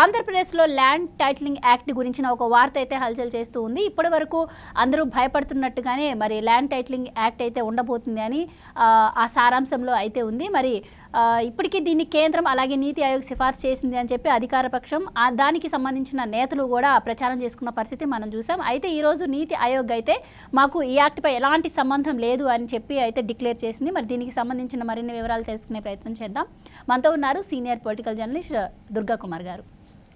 ఆంధ్రప్రదేశ్లో land titling act గురించిన ఒక వార్త అయితే హల్చల్ చేస్తూ ఉంది. ఇప్పటి వరకు అందరూ భయపడుతున్నట్టుగానే మరి ల్యాండ్ టైటిలింగ్ యాక్ట్ అయితే ఉండబోతుంది అని ఆ, సారాంశంలో అయితే ఉంది. మరి ఇప్పటికీ దీన్ని కేంద్రం అలాగే నీతి ఆయోగ్ సిఫార్సు చేసింది అని చెప్పి అధికార పక్షం దానికి సంబంధించిన నేతలు కూడా ప్రచారం చేసుకున్న పరిస్థితి మనం చూసాం. అయితే ఈరోజు నీతి ఆయోగ్ అయితే మాకు ఈ యాక్ట్పై ఎలాంటి సంబంధం లేదు అని చెప్పి అయితే డిక్లేర్ చేసింది. మరి దీనికి సంబంధించిన మరిన్ని వివరాలు తెలుసుకునే ప్రయత్నం చేద్దాం. మనతో ఉన్నారు senior political journalist Durga Kumar గారు.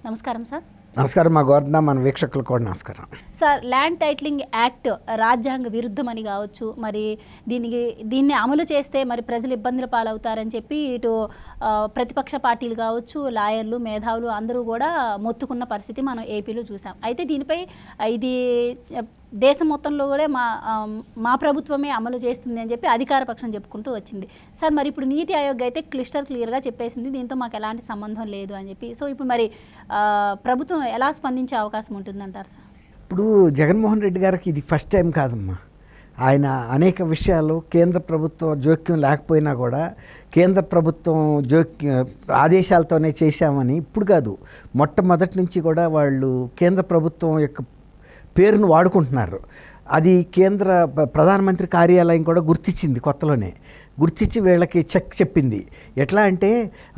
నమస్కారం సార్. నమస్కారం మా గోవర్ధన మన వీక్షకులు కూడా నమస్కారం. సార్ ల్యాండ్ టైటిలింగ్ యాక్ట్ రాజ్యాంగ విరుద్ధమని కావచ్చు మరి దీనికి దీన్ని అమలు చేస్తే మరి ప్రజలు ఇబ్బందుల పాలవుతారని చెప్పి ఇటు ప్రతిపక్ష పార్టీలు కావచ్చు లాయర్లు మేధావులు అందరూ కూడా మొత్తుకున్న పరిస్థితి మనం ఏపీలో చూసాం. అయితే దీనిపై ఇది దేశం మొత్తంలో కూడా మా మా ప్రభుత్వమే అమలు చేస్తుంది అని చెప్పి అధికార పక్షం చెప్పుకుంటూ వచ్చింది. సార్ మరి ఇప్పుడు నీతి ఆయోగ్ అయితే క్లిస్టర్ క్లియర్గా చెప్పేసింది దీంతో మాకు ఎలాంటి సంబంధం లేదు అని చెప్పి. సో ఇప్పుడు మరి ప్రభుత్వం ఎలా స్పందించే అవకాశం ఉంటుందంటారు సార్? ఇప్పుడు జగన్మోహన్ రెడ్డి గారికి ఇది ఫస్ట్ టైం కాదమ్మా. ఆయన అనేక విషయాలు కేంద్ర ప్రభుత్వం జోక్యం లేకపోయినా కూడా కేంద్ర ప్రభుత్వం జోక్యం ఆదేశాలతోనే చేశామని ఇప్పుడు కాదు. మొట్టమొదటి నుంచి కూడా వాళ్ళు కేంద్ర ప్రభుత్వం యొక్క పేరును వాడుకుంటున్నారు. అది కేంద్ర ప్రధానమంత్రి కార్యాలయం కూడా గుర్తించింది కొత్తలోనే. గుర్తించి వీళ్ళకి చెక్ చెప్పింది. ఎట్లా అంటే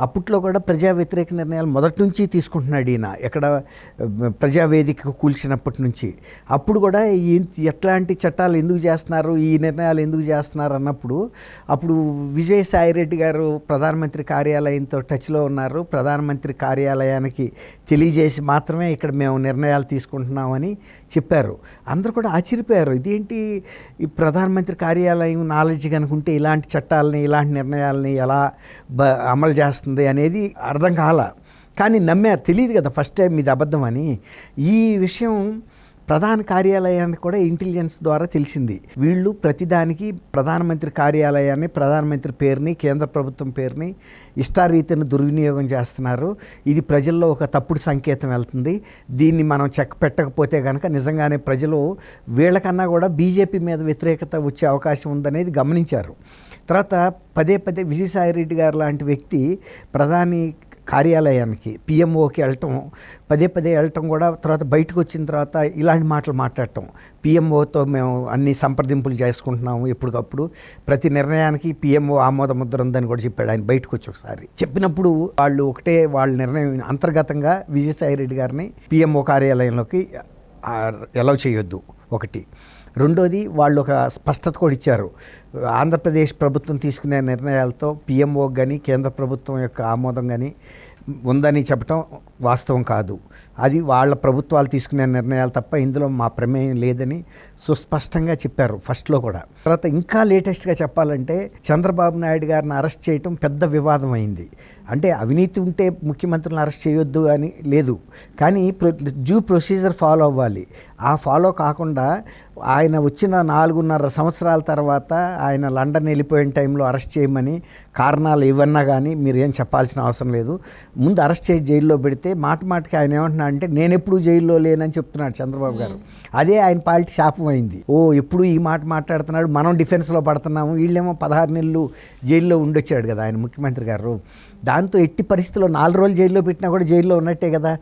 అప్పట్లో కూడా ప్రజా వ్యతిరేక నిర్ణయాలు మొదటి నుంచి తీసుకుంటున్నాడు ఈయన. ఎక్కడ ప్రజావేదిక కూల్చినప్పటి నుంచి. అప్పుడు కూడా ఈ ఎట్లాంటి చట్టాలు ఎందుకు చేస్తున్నారు ఈ నిర్ణయాలు ఎందుకు చేస్తున్నారు అన్నప్పుడు అప్పుడు విజయసాయి రెడ్డి గారు ప్రధానమంత్రి కార్యాలయంతో టచ్లో ఉన్నారు. ప్రధానమంత్రి కార్యాలయానికి తెలియజేసి మాత్రమే ఇక్కడ మేము నిర్ణయాలు తీసుకుంటున్నామని చెప్పారు. అందరూ కూడా ఆశ్చర్యపోయారు. ఇదేంటి ఈ ప్రధానమంత్రి కార్యాలయం నాలెడ్జ్ కనుకుంటే ఇలాంటి చట్టాలని ఇలాంటి నిర్ణయాలని ఎలా బ అమలు చేస్తుంది అనేది అర్థం కాల. కానీ నమ్మారు. తెలియదు కదా ఫస్ట్ టైం ఇది అబద్ధం అని. ఈ విషయం ప్రధాన కార్యాలయాన్ని కూడా ఇంటెలిజెన్స్ ద్వారా తెలిసింది. వీళ్ళు ప్రతిదానికి ప్రధానమంత్రి కార్యాలయాన్ని ప్రధానమంత్రి పేరుని కేంద్ర ప్రభుత్వం పేరుని ఇష్టారీతిని దుర్వినియోగం చేస్తున్నారు. ఇది ప్రజల్లో ఒక తప్పుడు సంకేతం వెళ్తుంది. దీన్ని మనం చెక్ పెట్టకపోతే కనుక నిజంగానే ప్రజలు వీళ్ళకన్నా కూడా బీజేపీ మీద వ్యతిరేకత వచ్చే అవకాశం ఉందనేది గమనించారు. తర్వాత పదే పదే విజయసాయి రెడ్డి గారు లాంటి వ్యక్తి ప్రధాని కార్యాలయానికి పిఎంఓకి వెళ్ళటం పదే పదే వెళ్ళటం కూడా తర్వాత బయటకు వచ్చిన తర్వాత ఇలాంటి మాటలు మాట్లాడటం. పిఎంఓతో మేము అన్ని సంప్రదింపులు చేసుకుంటున్నాము ఎప్పటికప్పుడు. ప్రతి నిర్ణయానికి పిఎంఓ ఆమోద ముద్ర ఉందని కూడా చెప్పాడు. ఆయన బయటకు వచ్చి ఒకసారి. చెప్పినప్పుడు వాళ్ళు ఒకటే వాళ్ళ నిర్ణయం అంతర్గతంగా విజయసాయి రెడ్డి గారిని పిఎంఓ కార్యాలయంలోకి ఎలా చేయొద్దు. ఒకటి. రెండోది వాళ్ళు ఒక స్పష్టత కూడా ఇచ్చారు. ఆంధ్రప్రదేశ్ ప్రభుత్వం తీసుకునే నిర్ణయాలతో పిఎంఓ కానీ కేంద్ర ప్రభుత్వం యొక్క ఆమోదం కానీ ఉందని చెప్పటం వాస్తవం కాదు. అది వాళ్ళ ప్రభుత్వాలు తీసుకునే నిర్ణయాలు తప్ప ఇందులో మా ప్రమేయం లేదని సుస్పష్టంగా చెప్పారు ఫస్ట్లో కూడా. తర్వాత ఇంకా లేటెస్ట్గా చెప్పాలంటే చంద్రబాబు నాయుడు గారిని అరెస్ట్ చేయటం పెద్ద వివాదం అయింది. అంటే అవినీతి ఉంటే ముఖ్యమంత్రులను అరెస్ట్ చేయొద్దు అని లేదు. కానీ డ్యూ ప్రొసీజర్ ఫాలో అవ్వాలి. ఆ ఫాలో కాకుండా ఆయన వచ్చిన నాలుగున్నర సంవత్సరాల తర్వాత ఆయన లండన్ వెళ్ళిపోయిన టైంలో అరెస్ట్ చేయమని కారణాలు ఇవన్నా కానీ మీరు ఏం చెప్పాల్సిన అవసరం లేదు. ముందు అరెస్ట్ చేసి జైల్లో పెడితే మాట మాటకి ఆయన ఏమంటున్నా అంటే నేను ఎప్పుడు జైల్లో లేనని చెప్తున్నాడు చంద్రబాబు గారు. అదే ఆయన పార్టీ శాపం అయింది. ఓ ఎప్పుడు ఈ మాట మాట్లాడుతున్నాడు? మనం డిఫెన్స్లో పడుతున్నాము. వీళ్ళేమో పదహారు నెలలు జైల్లో ఉండొచ్చాడు కదా ఆయన ముఖ్యమంత్రి గారు. దాంతో ఎట్టి పరిస్థితుల్లో నాలుగు రోజులు జైల్లో పెట్టినా కూడా జైల్లో ఉన్నట్టే కదా.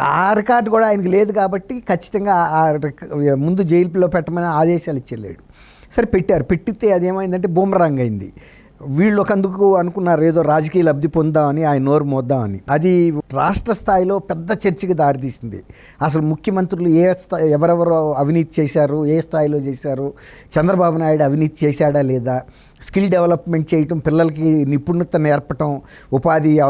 ఆ రికార్డు కూడా ఆయనకి లేదు కాబట్టి ఖచ్చితంగా ఆ రిక- ముందు జైలులో పెట్టమని ఆదేశాలు ఇచ్చేలేడు. సరే పెట్టారు. పెట్టితే అదేమైందంటే బూమరాంగ్ అయింది. వీళ్ళు ఒకందుకు అనుకున్నారు ఏదో రాజకీయ లబ్ధి పొందామని ఆయన నోరు మోద్దామని. అది రాష్ట్ర స్థాయిలో పెద్ద చర్చకి దారితీసింది. అసలు ముఖ్యమంత్రులు ఏ స్థాయి ఎవరెవరు అవినీతి చేశారు ఏ స్థాయిలో చేశారు చంద్రబాబు నాయుడు అవినీతి చేశాడా లేదా స్కిల్ డెవలప్మెంట్ చేయటం పిల్లలకి నిపుణత నేర్పటం ఉపాధి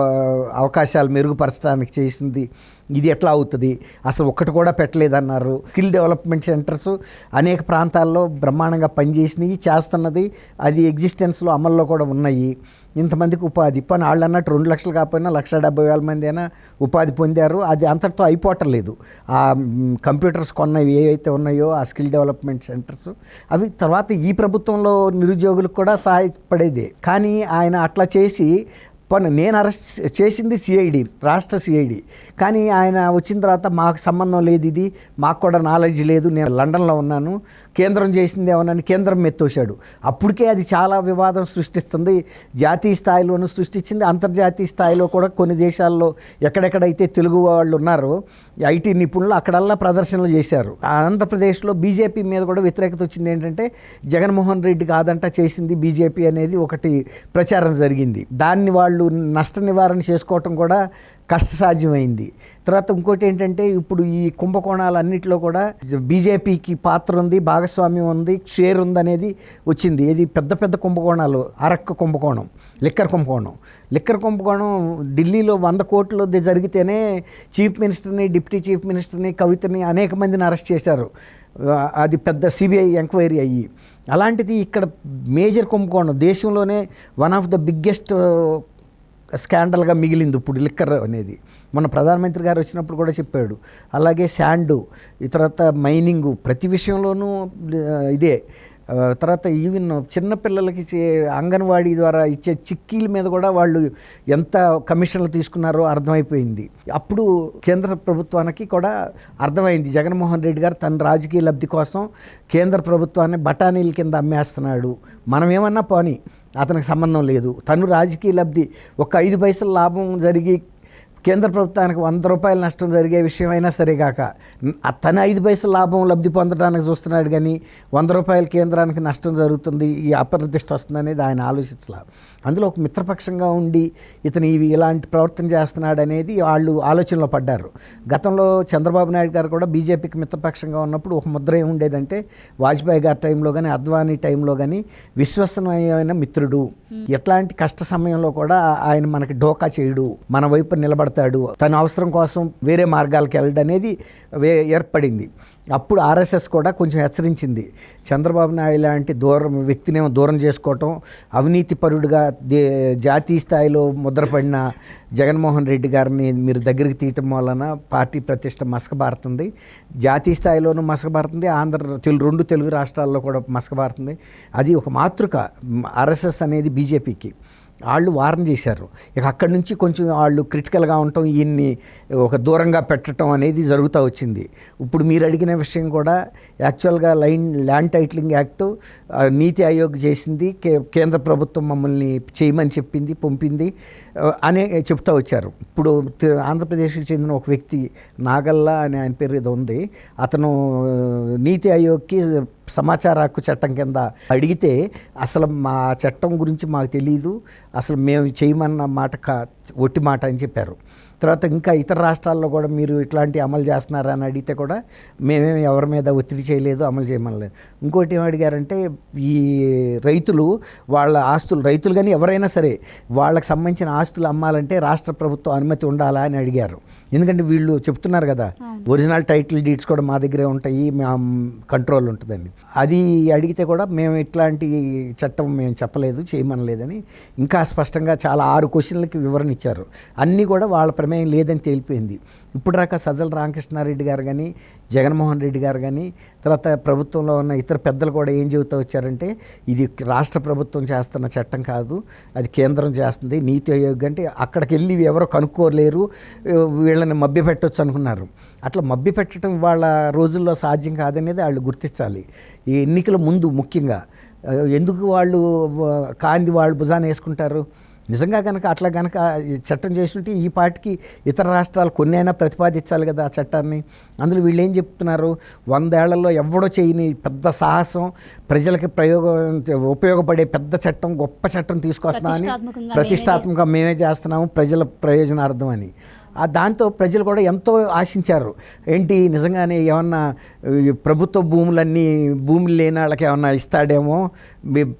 అవకాశాలు మెరుగుపరచడానికి చేసింది. ఇది ఎట్లా అవుతుంది? అసలు ఒక్కటి కూడా పెట్టలేదన్నారు. స్కిల్ డెవలప్మెంట్ సెంటర్స్ అనేక ప్రాంతాల్లో బ్రహ్మాండంగా పనిచేసినవి చేస్తున్నది అది ఎగ్జిస్టెన్స్లో అమల్లో కూడా ఉన్నాయి. ఇంతమందికి ఉపాధి. పని వాళ్ళు అన్నట్టు రెండు లక్షలు కాకపోయినా లక్ష డెబ్బై వేల మంది అయినా ఉపాధి పొందారు. అది అంతటితో అయిపోవటం లేదు. ఆ కంప్యూటర్స్ కొన్నవి ఏవైతే ఉన్నాయో ఆ స్కిల్ డెవలప్మెంట్ సెంటర్స్ అవి తర్వాత ఈ ప్రభుత్వంలో నిరుద్యోగులకు కూడా సహాయపడేదే. కానీ ఆయన అట్లా చేసి పని నేను అరెస్ట్ చేసింది సిఐడి రాష్ట్ర సిఐడి కానీ ఆయన వచ్చిన తర్వాత మాకు సంబంధం లేదు ఇది మాకు కూడా నాలెడ్జ్ లేదు. నేను లండన్లో ఉన్నాను. కేంద్రం చేసింది ఏమన్నాను కేంద్రం మెత్తోశాడు. అప్పటికే అది చాలా వివాదం సృష్టిస్తుంది. జాతీయ స్థాయిలోనూ సృష్టించింది. అంతర్జాతీయ స్థాయిలో కూడా కొన్ని దేశాల్లో ఎక్కడెక్కడైతే తెలుగు వాళ్ళు ఉన్నారో ఐటీ నిపుణులు అక్కడల్లా ప్రదర్శనలు చేశారు. ఆంధ్రప్రదేశ్లో బీజేపీ మీద కూడా వ్యతిరేకత వచ్చింది ఏంటంటే జగన్మోహన్ రెడ్డి కాదంట చేసింది బీజేపీ అనేది ఒకటి ప్రచారం జరిగింది. దాన్ని వాళ్ళు నష్ట నివారణ చేసుకోవటం కూడా కష్టసాధ్యమైంది. తర్వాత ఇంకోటి ఏంటంటే ఇప్పుడు ఈ కుంభకోణాలన్నింటిలో కూడా బీజేపీకి పాత్ర ఉంది భాగస్వామ్యం ఉంది షేర్ ఉంది అనేది వచ్చింది. ఇది పెద్ద పెద్ద కుంభకోణాలు అరక్క కుంభకోణం లిక్కర్ కుంభకోణం. లిక్కర్ కుంభకోణం ఢిల్లీలో వంద కోట్లు జరిగితేనే చీఫ్ మినిస్టర్ని డిప్యూటీ చీఫ్ మినిస్టర్ని కవితని అనేక మందిని అరెస్ట్ చేశారు. అది పెద్ద సిబిఐ ఎంక్వైరీ అయ్యి. అలాంటిది ఇక్కడ మేజర్ కుంభకోణం దేశంలోనే వన్ ఆఫ్ ద బిగ్గెస్ట్ స్కాండల్గా మిగిలింది ఇప్పుడు లిక్కర్ అనేది. మన ప్రధానమంత్రి గారు వచ్చినప్పుడు కూడా చెప్పాడు. అలాగే శాండు ఈ తర్వాత మైనింగు ప్రతి విషయంలోనూ ఇదే. తర్వాత ఈవెన్ చిన్నపిల్లలకి చే అంగన్వాడీ ద్వారా ఇచ్చే చిక్కీల మీద కూడా వాళ్ళు ఎంత కమిషన్లు తీసుకున్నారో అర్థమైపోయింది. అప్పుడు కేంద్ర ప్రభుత్వానికి కూడా అర్థమైంది. జగన్మోహన్ రెడ్డి గారు తన రాజకీయ లబ్ధి కోసం కేంద్ర ప్రభుత్వాన్ని బఠానీల కింద అమ్మేస్తున్నాడు. మనం ఏమన్నా పోనీ అతనికి సంబంధం లేదు. తను రాజకీయ లబ్ధి ఒక ఐదు పైసల లాభం జరిగి కేంద్ర ప్రభుత్వానికి వంద రూపాయల నష్టం జరిగే విషయం అయినా సరే కాక తన ఐదు పైసల లాభం లబ్ధి పొందడానికి చూస్తున్నాడు కానీ వంద రూపాయల కేంద్రానికి నష్టం జరుగుతుంది ఈ అప్రతిష్ట వస్తుందనేది ఆయన ఆలోచించలేదు అందులో ఒక మిత్రపక్షంగా ఉండి ఇతను ఇవి ఇలాంటి ప్రవర్తన చేస్తున్నాడు అనేది వాళ్ళు ఆలోచనలో పడ్డారు. గతంలో చంద్రబాబు నాయుడు గారు కూడా బీజేపీకి మిత్రపక్షంగా ఉన్నప్పుడు ఒక ముద్ర ఏముండేదంటే వాజ్పేయి గారి టైంలో కానీ అద్వానీ టైంలో కానీ విశ్వసనీయమైన మిత్రుడు. ఎట్లాంటి కష్ట సమయంలో కూడా ఆయన మనకి డోకా చేయడు. మన వైపు నిలబడతాడు. తన అవసరం కోసం వేరే మార్గాలకు వెళ్ళడం అనేది వే- ఏర్పడింది. అప్పుడు ఆర్ఎస్ఎస్ కూడా కొంచెం హెచ్చరించింది. చంద్రబాబు నాయుడు లాంటి దూరం వ్యక్తినేమో దూరం చేసుకోవటం అవినీతి పరుడుగా దే జాతీయ స్థాయిలో ముద్రపడిన జగన్మోహన్ రెడ్డి గారిని మీరు దగ్గరికి తీయటం వలన పార్టీ ప్రతిష్ట మసకబారుతుంది. జాతీయ స్థాయిలోనూ మసకబారుతుంది. ఆంధ్ర తెలుగు రెండు తెలుగు రాష్ట్రాల్లో కూడా మసకబారుతుంది. అది ఒక మాతృక. ఆర్ఎస్ఎస్ అనేది బీజేపీకి. వాళ్ళు వార్న్ చేశారు. ఇక అక్కడి నుంచి కొంచెం వాళ్ళు క్రిటికల్గా ఉండటం ఈయన్ని ఒక దూరంగా పెట్టడం అనేది జరుగుతూ వచ్చింది. ఇప్పుడు మీరు అడిగిన విషయం కూడా యాక్చువల్గా లైన్ ల్యాండ్ టైటిలింగ్ యాక్ట్ నీతి ఆయోగ్ చేసింది కే కేంద్ర ప్రభుత్వం మమ్మల్ని చేయమని చెప్పింది పంపింది అని అనే చెప్తూ వచ్చారు. ఇప్పుడు ఆంధ్రప్రదేశ్కి చెందిన ఒక వ్యక్తి నాగల్లా అనే ఆయన పేరు ఏదో ఉంది. అతను నీతి ఆయోగ్కి సమాచార హక్కు చట్టం కింద అడిగితే అసలు మా చట్టం గురించి మాకు తెలియదు అసలు మేము చేయమన్న మాట కా ఒట్టి మాట అని చెప్పారు. తర్వాత ఇంకా ఇతర రాష్ట్రాల్లో కూడా మీరు ఇట్లాంటి అమలు చేస్తున్నారా అని అడిగితే కూడా మేమేమి ఎవరి మీద ఒత్తిడి చేయలేదు అమలు చేయమనలేదు. ఇంకోటి ఏం అడిగారంటే ఈ రైతులు వాళ్ళ ఆస్తులు రైతులు కానీ ఎవరైనా సరే వాళ్ళకి సంబంధించిన ఆస్తులు అమ్మాలంటే రాష్ట్ర ప్రభుత్వం అనుమతి ఉండాలా అని అడిగారు. ఎందుకంటే వీళ్ళు చెప్తున్నారు కదా ఒరిజినల్ టైటిల్ డీడ్స్ కూడా మా దగ్గరే ఉంటాయి మా కంట్రోల్ ఉంటుందని. అది అడిగితే కూడా మేము ఇట్లాంటి చట్టం మేము చెప్పలేదు చేయమనలేదని. ఇంకా స్పష్టంగా చాలా ఆరు క్వశ్చన్లకి వివరణ ఇచ్చారు. అన్నీ కూడా వాళ్ళ ప్రమేయం లేదని తేలిపోయింది. ఇప్పుడు రాక సజ్జల రామకృష్ణారెడ్డి గారు కానీ జగన్మోహన్ రెడ్డి గారు కానీ తర్వాత ప్రభుత్వంలో ఉన్న ఇతర పెద్దలు కూడా ఏం చెబుతూ వచ్చారంటే ఇది రాష్ట్ర ప్రభుత్వం చేస్తున్న చట్టం కాదు అది కేంద్రం చేస్తుంది నీతి ఆయోగ్ అంటే అక్కడికి వెళ్ళి ఎవరో కనుక్కోలేరు వీళ్ళని మభ్య పెట్టవచ్చు అనుకున్నారు. అట్లా మభ్య పెట్టడం వాళ్ళ రోజుల్లో సాధ్యం కాదనేది వాళ్ళు గుర్తించాలి. ఈ ఎన్నికల ముందు ముఖ్యంగా ఎందుకు వాళ్ళు కాంది వాళ్ళు భుజాన్ని వేసుకుంటారు? నిజంగా కనుక అట్లా కనుక ఈ చట్టం చేస్తుంటే ఈ పాటికి ఇతర రాష్ట్రాలు కొన్ని అయినా ప్రతిపాదించాలి కదా ఆ చట్టాన్ని? అందులో వీళ్ళు ఏం చెప్తున్నారు? వందేళ్ళలో ఎవడో చేయని పెద్ద సాహసం ప్రజలకి ప్రయోగం ఉపయోగపడే పెద్ద చట్టం గొప్ప చట్టం ప్రతిష్టాత్మకంగా మేమే ప్రతిష్టాత్మకంగా మేమే చేస్తున్నాము ప్రజల ప్రయోజనార్థం అని. ఆ దాంతో ప్రజలు కూడా ఎంతో ఆశించారు. ఏంటి? నిజంగానే ఏమన్నా ప్రభుత్వ భూములన్నీ భూములు లేని వాళ్ళకి ఏమన్నా ఇస్తాడేమో?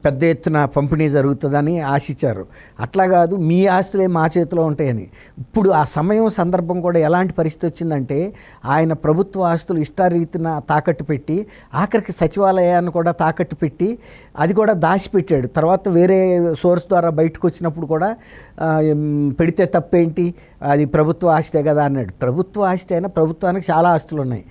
పెద్ద ఎత్తున పంపిణీ జరుగుతుందని ఆశించారు. అట్లా కాదు మీ ఆస్తులే మా చేతిలో ఉంటాయని. ఇప్పుడు ఆ సమయం సందర్భం కూడా ఎలాంటి పరిస్థితి వచ్చిందంటే ఆయన ప్రభుత్వ ఆస్తులు ఇష్టారీతిన తాకట్టు పెట్టి ఆఖరికి సచివాలయాన్ని కూడా తాకట్టు పెట్టి అది కూడా దాచిపెట్టాడు. తర్వాత వేరే సోర్స్ ద్వారా బయటకు వచ్చినప్పుడు కూడా పెడితే తప్పేంటి? అది ప్రభుత్వ ఆస్తే కదా అన్నాడు. ప్రభుత్వ ఆస్తి అయినా ప్రభుత్వానికి చాలా ఆస్తులు ఉన్నాయి.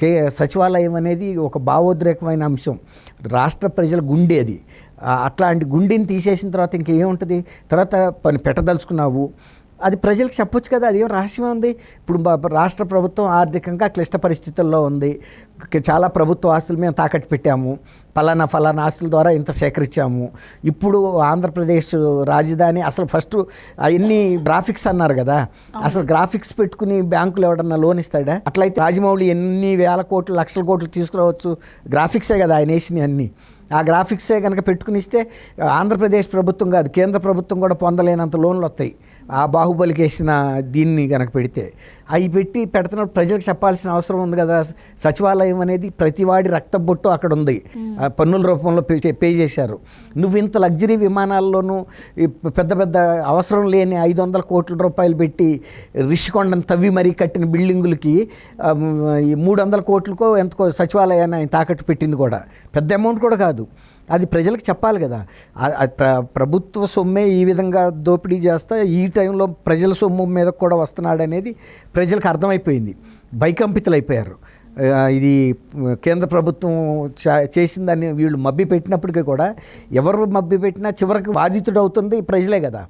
కే సచివాలయం అనేది ఒక భావోద్రేకమైన అంశం. రాష్ట్ర ప్రజల గుండె అది. అట్లాంటి గుండెని తీసేసిన తర్వాత ఇంకేముంటుంది? తర్వాత పని పెట్టదలుచుకున్నావు. అది ప్రజలకు చెప్పొచ్చు కదా అదేం రహస్యం ఉంది. ఇప్పుడు రాష్ట్ర ప్రభుత్వం ఆర్థికంగా క్లిష్ట పరిస్థితుల్లో ఉంది. చాలా ప్రభుత్వ ఆస్తులు మేము తాకట్టు పెట్టాము. ఫలానా ఫలానా ఆస్తుల ద్వారా ఇంత సేకరించాము. ఇప్పుడు ఆంధ్రప్రదేశ్ రాజధాని అసలు ఫస్ట్ అవన్నీ గ్రాఫిక్స్ అన్నారు కదా అసలు గ్రాఫిక్స్ పెట్టుకుని బ్యాంకులు ఎవడన్నా లోన్ ఇస్తాడా? అట్లయితే రాజమౌళి ఎన్ని వేల కోట్లు లక్షల కోట్లు తీసుకురావచ్చు? గ్రాఫిక్సే కదా ఆయన వేసినవి అన్నీ. ఆ గ్రాఫిక్సే కనుక పెట్టుకుని ఇస్తే ఆంధ్రప్రదేశ్ ప్రభుత్వం కాదు కేంద్ర ప్రభుత్వం కూడా పొందలేనంత లోన్లు వస్తాయి. ఆ బాహుబలికి వేసిన దీన్ని కనుక పెడితే. అవి పెట్టి పెడుతున్నప్పుడు ప్రజలకు చెప్పాల్సిన అవసరం ఉంది కదా. సచివాలయం అనేది ప్రతివాడి రక్త బొట్టు అక్కడ ఉంది. ఆ పన్నుల రూపంలో పే చే- పే చేశారు. నువ్వు ఇంత లగ్జరీ విమానాల్లోనూ పెద్ద పెద్ద అవసరం లేని ఐదు వందల కోట్ల రూపాయలు పెట్టి రిషికొండను తవ్వి మరీ కట్టిన బిల్డింగులకి మూడు వందల కోట్లకో ఎంతకో సచివాలయాన్ని ఆయన తాకట్టు పెట్టింది కూడా. పెద్ద అమౌంట్ కూడా కాదు. అది ప్రజలకు చెప్పాలి కదా. ప్ర ప్రభుత్వ సొమ్మే ఈ విధంగా దోపిడీ చేస్తా ఈ టైంలో ప్రజల సొమ్ము మీద కూడా వస్తున్నాడు అనేది ప్రజలకు అర్థమైపోయింది. భయకంపితులు అయిపోయారు ఇది కేంద్ర ప్రభుత్వం చా- వీళ్ళు మబ్బి పెట్టినప్పటికీ కూడా ఎవరు మబ్బి పెట్టినా చివరికి బాధితుడు అవుతుంది ప్రజలే కదా.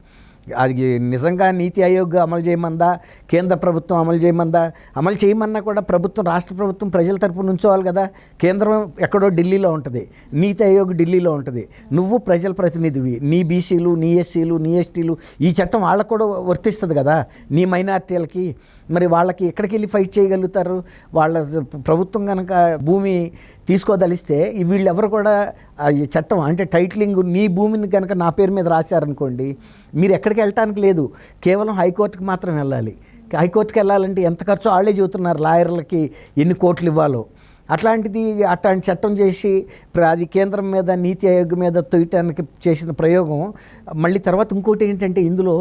అది నిజంగా నీతి ఆయోగ్ అమలు చేయమందా? కేంద్ర ప్రభుత్వం అమలు చేయమందా? అమలు చేయమన్నా కూడా ప్రభుత్వం రాష్ట్ర ప్రభుత్వం ప్రజల తరపున ఉంచోవాలి కదా? కేంద్రం ఎక్కడో ఢిల్లీలో ఉంటుంది. నీతి ఆయోగ్ ఢిల్లీలో ఉంటుంది. నువ్వు ప్రజల ప్రతినిధివి. నీ బీసీలు నీ ఎస్సీలు నీ ఎస్టీలు ఈ చట్టం వాళ్ళకు కూడా వర్తిస్తుంది కదా? నీ మైనార్టీలకి మరి వాళ్ళకి ఎక్కడికి వెళ్ళి ఫైట్ చేయగలుగుతారు? వాళ్ళ ప్రభుత్వం కనుక భూమి తీసుకోదలిస్తే ఈ వీళ్ళెవరు కూడా ఈ చట్టం అంటే టైటిలింగ్ నీ భూమిని కనుక నా పేరు మీద రాశారనుకోండి మీరు ఎక్కడికి వెళ్ళటానికి లేదు. కేవలం హైకోర్టుకి మాత్రం వెళ్ళాలి. హైకోర్టుకి వెళ్ళాలంటే ఎంత ఖర్చు వాళ్ళే చెబుతున్నారు లాయర్లకి ఎన్ని కోట్లు ఇవ్వాలో. అట్లాంటిది అట్లాంటి చట్టం చేసి అది కేంద్రం మీద నీతి ఆయోగ్ మీద తొయ్యటానికి చేసిన ప్రయోగం. మళ్ళీ తర్వాత ఇంకోటి ఏంటంటే ఇందులో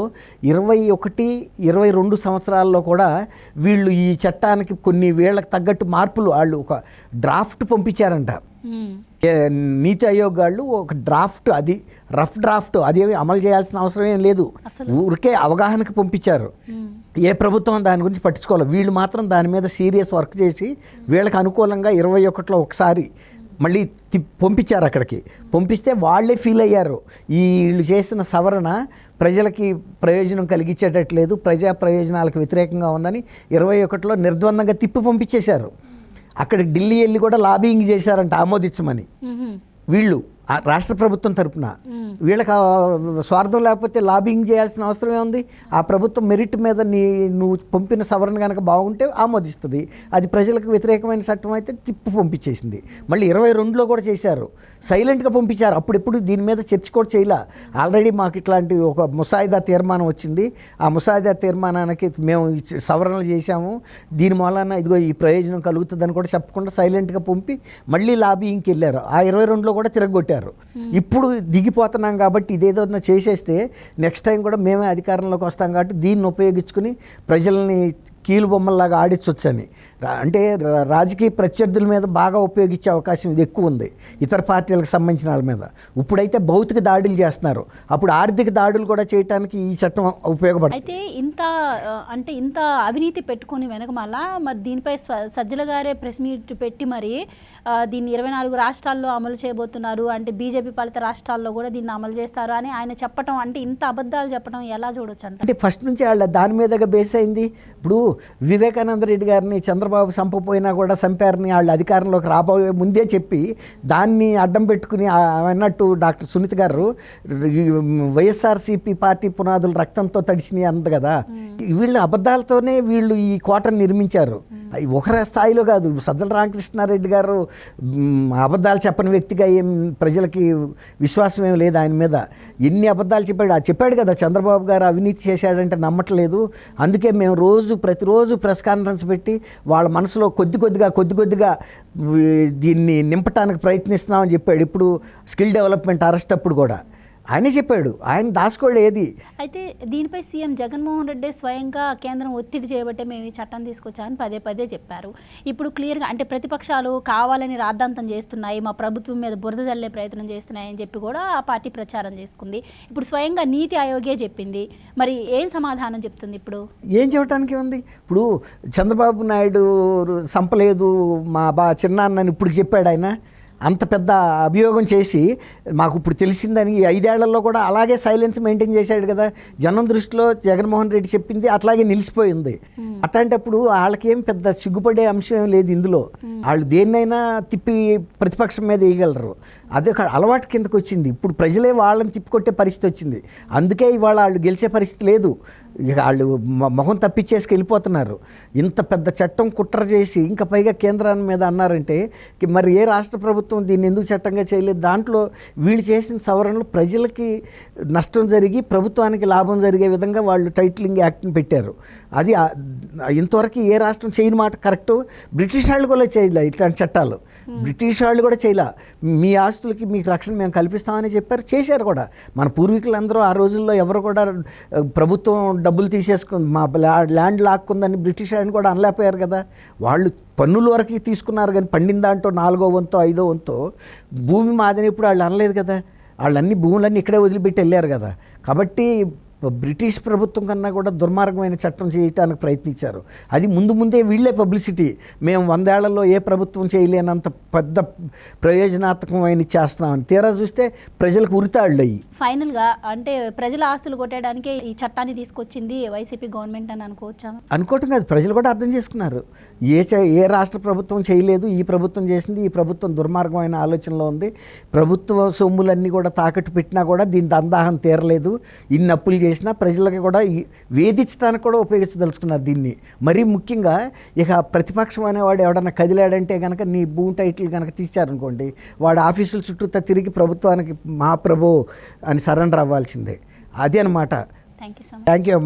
ఇరవై ఒకటి ఇరవై రెండు సంవత్సరాల్లో కూడా వీళ్ళు ఈ చట్టానికి కొన్ని వేళ్ళకి తగ్గట్టు మార్పులు వాళ్ళు ఒక డ్రాఫ్ట్ పంపించారంట. నీతి ఆయోగ్ వాళ్ళు ఒక డ్రాఫ్ట్ అది రఫ్ డ్రాఫ్ట్ అదేమి అమలు చేయాల్సిన అవసరం ఏం లేదు. ఊరికే అవగాహనకి పంపించారు. ఏ ప్రభుత్వం దాని గురించి పట్టించుకోవాలి. వీళ్ళు మాత్రం దాని మీద సీరియస్ వర్క్ చేసి వీళ్ళకి అనుకూలంగా ఇరవై ఒకటిలో ఒకసారి మళ్ళీ పంపించారు అక్కడికి. పంపిస్తే వాళ్ళే ఫీల్ అయ్యారు. ఈ వీళ్ళు చేసిన సవరణ ప్రజలకి ప్రయోజనం కలిగించేటట్లేదు. ప్రజా ప్రయోజనాలకు వ్యతిరేకంగా ఉందని ఇరవై ఒకటిలో నిర్ద్వందంగా తిప్పి పంపించేశారు. అక్కడ ఢిల్లీ వెళ్ళి కూడా లాబింగ్ చేశారంట ఆమోదించమని. వీళ్ళు రాష్ట్ర ప్రభుత్వం తరపున. వీళ్ళకి స్వార్థం లేకపోతే లాబింగ్ చేయాల్సిన అవసరం ఏముంది? ఆ ప్రభుత్వం మెరిట్ మీద నీ నువ్వు పంపిన సవరణ కనుక బాగుంటే ఆమోదిస్తుంది. అది ప్రజలకు వ్యతిరేకమైన చట్టం అయితే తిప్పి పంపించేసింది. మళ్ళీ ఇరవై రెండులో కూడా చేశారు. సైలెంట్గా పంపించారు. అప్పుడెప్పుడు దీని మీద చర్చ కూడా చేయలే. ఆల్రెడీ మాకు ఇట్లాంటి ఒక ముసాయిదా తీర్మానం వచ్చింది. ఆ ముసాయిదా తీర్మానానికి మేము సవరణలు చేశాము. దీని మూలాన ఇదిగో ఈ ప్రయోజనం కలుగుతుందని కూడా చెప్పకుండా సైలెంట్గా పంపి మళ్ళీ లాబీయింగ్కి వెళ్ళారు. ఆ ఇరవై రెండులో కూడా తిరగొట్టారు. ఇప్పుడు దిగిపోతున్నాం కాబట్టి ఇదేదో చేసేస్తే నెక్స్ట్ టైం కూడా మేమే అధికారంలోకి వస్తాం కాబట్టి దీన్ని ఉపయోగించుకుని ప్రజల్ని కీలు బొమ్మల్లాగా ఆడించవచ్చని అంటే రాజకీయ ప్రత్యర్థుల మీద బాగా ఉపయోగించే అవకాశం ఇది ఎక్కువ ఉంది. ఇతర పార్టీలకు సంబంధించిన వాళ్ళ మీద. ఇప్పుడైతే భౌతిక దాడులు చేస్తున్నారు. అప్పుడు ఆర్థిక దాడులు కూడా చేయడానికి ఈ చట్టం ఉపయోగపడుతుంది. అయితే ఇంత అంటే ఇంత అవినీతి పెట్టుకొని వెనకమాల మరి దీనిపై సజ్జల గారే ప్రెస్ మీట్ పెట్టి మరి దీన్ని ఇరవై నాలుగు రాష్ట్రాల్లో అమలు చేయబోతున్నారు. అంటే బీజేపీ పాలిత రాష్ట్రాల్లో కూడా దీన్ని అమలు చేస్తారు అని ఆయన చెప్పడం అంటే ఇంత అబద్ధాలు చెప్పడం ఎలా చూడొచ్చు అంట అంటే ఫస్ట్ నుంచి వాళ్ళ దాని మీదగా బేస్ అయింది. ఇప్పుడు వివేకానంద రెడ్డి గారిని చంద్రబాబు చంపపోయినా కూడా చంపారని వాళ్ళు అధికారంలోకి రాబోయే ముందే చెప్పి దాన్ని అడ్డం పెట్టుకుని అన్నట్టు డాక్టర్ సునీత గారు వైఎస్ఆర్సీపీ పార్టీ పునాదులు రక్తంతో తడిసినాయి అంది కదా. వీళ్ళు అబద్ధాలతోనే వీళ్ళు ఈ కోటను నిర్మించారు. ఒకరి స్థాయిలో కాదు. సజ్జల రామకృష్ణారెడ్డి గారు అబద్ధాలు చెప్పని వ్యక్తిగా ఏం ప్రజలకి విశ్వాసం ఏం లేదు ఆయన మీద. ఎన్ని అబద్ధాలు చెప్పాడు? చెప్పాడు కదా చంద్రబాబు గారు అవినీతి చేశాడంటే నమ్మట్లేదు. అందుకే మేము రోజు ప్రతిరోజు ప్రెస్ కాన్ఫరెన్స్ పెట్టి వాళ్ళ మనసులో కొద్ది కొద్దిగా కొద్ది కొద్దిగా దీన్ని నింపటానికి ప్రయత్నిస్తున్నామని చెప్పాడు. ఇప్పుడు స్కిల్ డెవలప్మెంట్ అరెస్ట్ అప్పుడు కూడా. ఆయనే చెప్పాడు ఆయన దాచుకోడు ఏది? అయితే దీనిపై సీఎం జగన్మోహన్ రెడ్డి స్వయంగా కేంద్రం ఒత్తిడి చేయబట్టే మేము ఈ చట్టం తీసుకొచ్చామని పదే పదే చెప్పారు. ఇప్పుడు క్లియర్గా అంటే ప్రతిపక్షాలు కావాలని రాద్ధాంతం చేస్తున్నాయి మా ప్రభుత్వం మీద బురద జల్లే ప్రయత్నం చేస్తున్నాయి అని చెప్పి కూడా ఆ పార్టీ ప్రచారం చేసుకుంది. ఇప్పుడు స్వయంగా నీతి ఆయోగే చెప్పింది. మరి ఏం సమాధానం చెప్తుంది ఇప్పుడు? ఏం చెప్పడానికి ఉంది? ఇప్పుడు చంద్రబాబు నాయుడు సంపలేదు మా బా చిన్నాన్నని ఇప్పుడు చెప్పాడు ఆయన. అంత పెద్ద అభియోగం చేసి మాకు ఇప్పుడు తెలిసిందని ఈ ఐదేళ్ళలో కూడా అలాగే సైలెన్స్ మెయింటైన్ చేశాడు కదా. జనం దృష్టిలో జగన్మోహన్ రెడ్డి చెప్పింది అట్లాగే నిలిచిపోయింది అట్లాంటప్పుడు వాళ్ళకి ఏం పెద్ద సిగ్గుపడే అంశం ఏం లేదు ఇందులో. వాళ్ళు దేన్నైనా తిప్పి ప్రతిపక్షం మీద వేయగలరు. అదే ఒక అలవాటు కిందకు వచ్చింది. ఇప్పుడు ప్రజలే వాళ్ళని తిప్పికొట్టే పరిస్థితి వచ్చింది. అందుకే ఇవాళ వాళ్ళు గెలిచే పరిస్థితి లేదు. ఇక వాళ్ళు మొహం తప్పించేసి వెళ్ళిపోతున్నారు. ఇంత పెద్ద చట్టం కుట్ర చేసి ఇంకా పైగా కేంద్రాన్ని మీద అన్నారంటే మరి ఏ రాష్ట్ర ప్రభుత్వం దీన్ని ఎందుకు చట్టంగా చేయలేదు? దాంట్లో వీళ్ళు చేసిన సవరణలు ప్రజలకి నష్టం జరిగి ప్రభుత్వానికి లాభం జరిగే విధంగా వాళ్ళు టైటిలింగ్ యాక్ట్ని పెట్టారు. అది ఇంతవరకు ఏ రాష్ట్రం చేయని మాట కరెక్ట్? బ్రిటిష్ వాళ్ళు కూడా చేయలే ఇట్లాంటి చట్టాలు. బ్రిటిష్ వాళ్ళు కూడా చేయలే. మీ ఆస్తులకి మీకు రక్షణ మేము కల్పిస్తామని చెప్పారు చేశారు కూడా. మన పూర్వీకులందరూ ఆ రోజుల్లో ఎవరు కూడా ప్రభుత్వం డబ్బులు తీసేసుకుంది మా ల్యాండ్ లాక్కుందని బ్రిటిష్ ఆయన కూడా అనలేకపోయారు కదా. వాళ్ళు పన్నుల వరకు తీసుకున్నారు కానీ పండిన దాంట్లో నాలుగో వంతో ఐదో వంతో భూమి మాదని ఇప్పుడు వాళ్ళు అనలేదు కదా. వాళ్ళు అన్ని భూములన్నీ ఇక్కడే వదిలిపెట్టి వెళ్ళారు కదా. కాబట్టి బ్రిటిష్ ప్రభుత్వం కన్నా కూడా దుర్మార్గమైన చట్టం చేయటానికి ప్రయత్నించారు. అది ముందు ముందే వీళ్ళే పబ్లిసిటీ. మేము వందేళ్ళలో ఏ ప్రభుత్వం చేయలేనంత పెద్ద ప్రయోజనాత్మకమైన చేస్తున్నామని. తీరా చూస్తే ప్రజలకు ఉరితాళ్ళు అయ్యి ఫైనల్గా అంటే ప్రజల ఆస్తులు కొట్టేయడానికే ఈ చట్టాన్ని తీసుకొచ్చింది వైసీపీ గవర్నమెంట్ అని అనుకోవచ్చా? అనుకోవటం కాదు. ప్రజలు కూడా అర్థం చేసుకున్నారు. ఏ ఏ రాష్ట్ర ప్రభుత్వం చేయలేదు ఈ ప్రభుత్వం చేసింది ఈ ప్రభుత్వం దుర్మార్గమైన ఆలోచనలో ఉంది. ప్రభుత్వ సొమ్ములన్నీ కూడా తాకట్టు పెట్టినా కూడా దీని దందాహం తీరలేదు. ఇన్ని అప్పులు చేసినా ప్రజలకి కూడా వేధించడానికి కూడా ఉపయోగించదలుచుకున్నారు దీన్ని. మరీ ముఖ్యంగా ఇక ప్రతిపక్షం అనేవాడు ఎవడన్నా కదిలాడంటే కనుక నీ భూమి టైటిల్ కనుక తీశారనుకోండి వాడు ఆఫీసుల చుట్టూ తిరిగి ప్రభుత్వానికి మా ప్రభు అని సరెండర్ అవ్వాల్సిందే. అది అనమాట థ్యాంక్ యూ అమ్మా.